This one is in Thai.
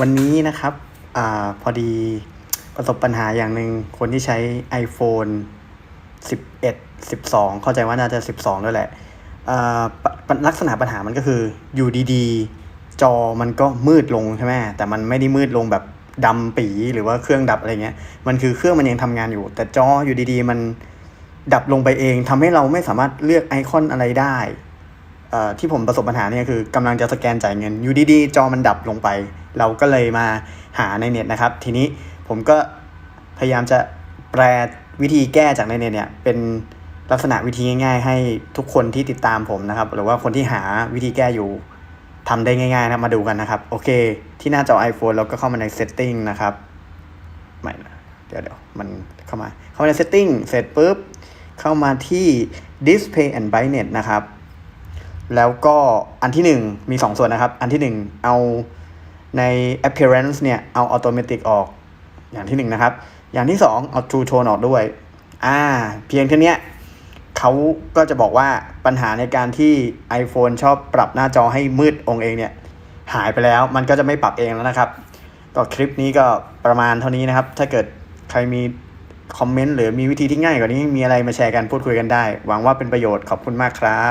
วันนี้นะครับอ่าพอดีประสบปัญหาอย่างหนึ่งคนที่ใช้ iPhone 11 12 เข้าใจว่าน่าจะ 12 ด้วยแหละลักษณะปัญหามันก็คืออยู่ดีๆ จอมันก็มืดลงใช่ไหมแต่มันไม่ได้มืดลงแบบดำปีหรือว่าเครื่องดับอะไรเงี้ย มันคือเครื่องมันยังทำงานอยู่ แต่จออยู่ดีๆ มันดับลงไปเองทำให้เราไม่สามารถเลือกไอคอนอะไรได้ที่ผมประสบปัญหาเนี่ยคือกำลังจะสแกนจ่ายเงินอยู่ดีๆ จอมันดับลงไป เราก็เลยมาหาในเน็ตนะครับ ทีนี้ผมก็พยายามจะแปลวิธีแก้จากในเน็ตเนี่ยเป็นลักษณะวิธีง่าย ๆ ให้ทุกคนที่ติดตามผมนะครับ หรือว่าคนที่หาวิธีแก้อยู่ทำได้ง่ายๆนะมาดูกันนะครับ โอเค ที่หน้าจอ iPhone เราก็เข้ามาใน Setting นะครับไม่นะเดี๋ยวเดี๋ยวมันเข้ามา เข้ามาใน Setting เสร็จปุ๊บ เข้ามาที่ Display and Brightness นะครับ แล้วก็อันที่หนึ่งมีสองส่วนนะครับ อันที่หนึ่งเอา ใน appearance เนี่ยเอา automatic ออกอย่างที่หนึ่งนะครับ อย่างที่สองเอา true tone ออกด้วย อ่า เพียงแค่นี้เขาก็จะบอกว่าปัญหาในการที่ iPhone ชอบปรับหน้าจอให้มืดองเองเนี่ย หายไปแล้วมันก็จะไม่ปรับเองแล้วนะครับ ก็คลิปนี้ก็ประมาณเท่านี้นะครับ ถ้าเกิดใครมีคอมเมนต์หรือมีวิธีที่ง่ายกว่านี้มีอะไรมาแชร์กันพูดคุยกันได้ หวังว่าเป็นประโยชน์ขอบคุณมากครับ